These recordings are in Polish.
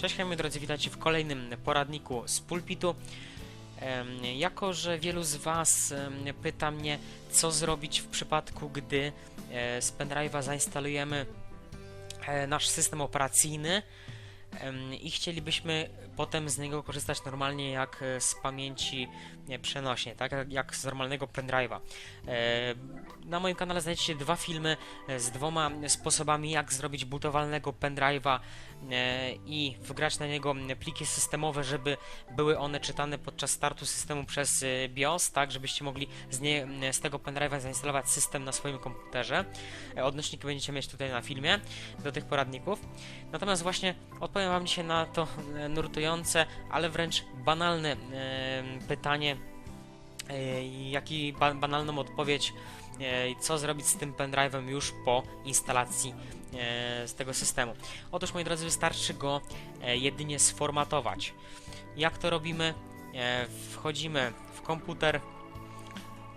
Cześć, moi drodzy, witajcie w kolejnym poradniku z pulpitu. Jako, że wielu z Was pyta mnie, co zrobić w przypadku, gdy e, z pendrive'a zainstalujemy e, nasz system operacyjny i chcielibyśmy potem z niego korzystać normalnie jak e, z pamięci przenośnej, tak jak- z normalnego pendrive'a. E, Na moim kanale znajdziecie dwa filmy e, z dwoma sposobami, jak zrobić bootowalnego pendrive'a i wgrać na niego pliki systemowe, żeby były one czytane podczas startu systemu przez BIOS, tak żebyście mogli z, nie, z tego pendrive'a zainstalować system na swoim komputerze. Odnośniki będziecie mieć tutaj na filmie do tych poradników. Natomiast właśnie odpowiem Wam dzisiaj na to e, ale wręcz banalne pytanie, e, jak i ba banalną odpowiedź, e, co zrobić z tym pendrive'em już po instalacji e, z tego systemu. Otóż, moi drodzy, wystarczy go jedynie sformatować. Jak to robimy? Wchodzimy w komputer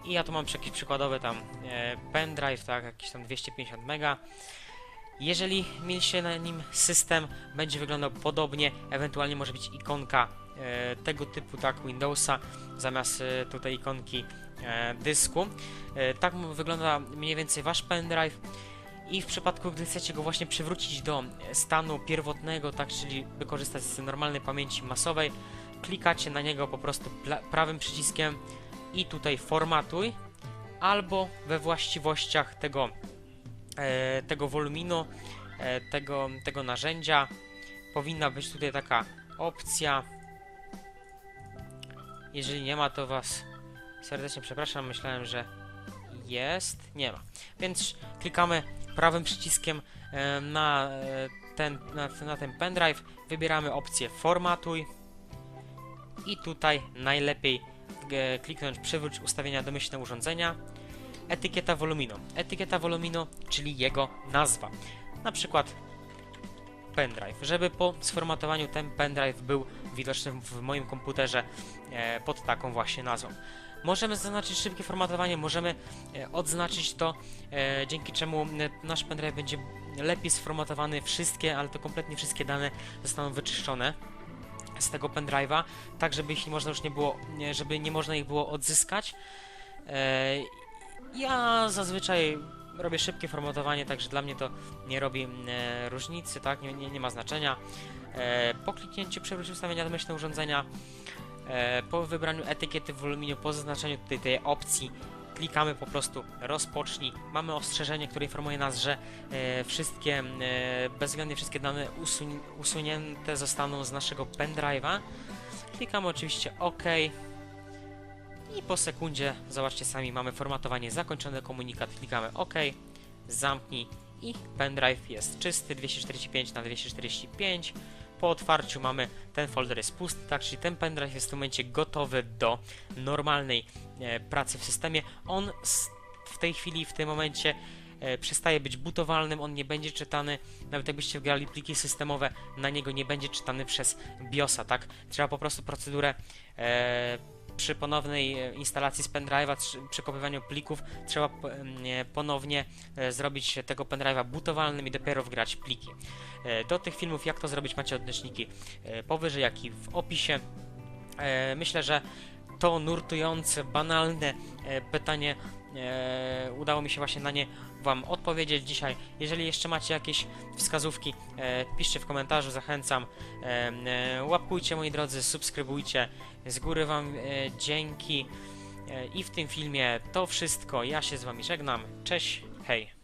i ja tu mam jakiś przykładowy tam pendrive, tak, jakiś tam 250 mega. Jeżeli mieliście na nim system, będzie wyglądał podobnie, ewentualnie może być ikonka e, tego typu, tak, Windowsa, zamiast e, tutaj ikonki e, dysku. E, tak wygląda mniej więcej wasz pendrive. I w przypadku, gdy chcecie go właśnie przywrócić do stanu pierwotnego, tak, czyli wykorzystać z normalnej pamięci masowej, klikacie na niego po prostu prawym przyciskiem i tutaj formatuj, albo we właściwościach tego, tego woluminu, e, tego, tego narzędzia. Powinna być tutaj taka opcja. Jeżeli nie ma, to Was serdecznie przepraszam, myślałem, że jest, nie ma. Więc klikamy prawym przyciskiem e, na, e, ten, na, na ten pendrive, wybieramy opcję formatuj. I tutaj najlepiej e, kliknąć przywróć ustawienia domyślne urządzenia etykieta volumino. Etykieta volumino, czyli jego nazwa. Na przykład pendrive. Żeby po sformatowaniu ten pendrive był widoczny w moim komputerze e, pod taką właśnie nazwą. Możemy zaznaczyć szybkie formatowanie, możemy e, odznaczyć to, e, dzięki czemu nasz pendrive będzie lepiej sformatowany, wszystkie, ale to kompletnie wszystkie dane zostaną wyczyszczone z tego pendrive'a, tak żeby ich można już nie było, żeby nie można ich było odzyskać. Ja zazwyczaj robię szybkie formatowanie, także dla mnie to nie robi e, różnicy, tak, nie, nie, nie ma znaczenia. E, po kliknięciu przewróć ustawienia domyślne urządzenia, e, po wybraniu etykiety w woluminiu, po zaznaczeniu tutaj tej opcji, klikamy po prostu rozpocznij. Mamy ostrzeżenie, które informuje nas, że e, wszystkie, e, bezwzględnie wszystkie dane usunięte zostaną z naszego pendrive'a. Klikamy oczywiście OK. I po sekundzie, zobaczcie sami, mamy formatowanie zakończone, komunikat, klikamy OK, zamknij i pendrive jest czysty, 245 na 245 po otwarciu mamy, ten folder jest pusty, tak, czyli ten pendrive jest w tym momencie gotowy do normalnej e, pracy w systemie. On w tej chwili, w tym momencie e, przestaje być bootowalnym, on nie będzie czytany, nawet jakbyście wgrali pliki systemowe, na niego nie będzie czytany przez BIOSa, tak? Trzeba po prostu procedurę e, przy ponownej e, instalacji z pendrive'a, tr- przekopywaniu plików, trzeba ponownie e, zrobić tego pendrive'a bootowalnym i dopiero wgrać pliki. E, Do tych filmów, jak to zrobić, macie odnośniki powyżej, jak i w opisie. Myślę, że to nurtujące, banalne pytanie e, udało mi się właśnie na nie Wam odpowiedzieć dzisiaj. Jeżeli jeszcze macie jakieś wskazówki, e, piszcie w komentarzu, zachęcam. E, e, Łapkujcie moi drodzy, subskrybujcie. Z góry Wam e, dzięki. E, I w tym filmie to wszystko. Ja się z Wami żegnam. Cześć, hej.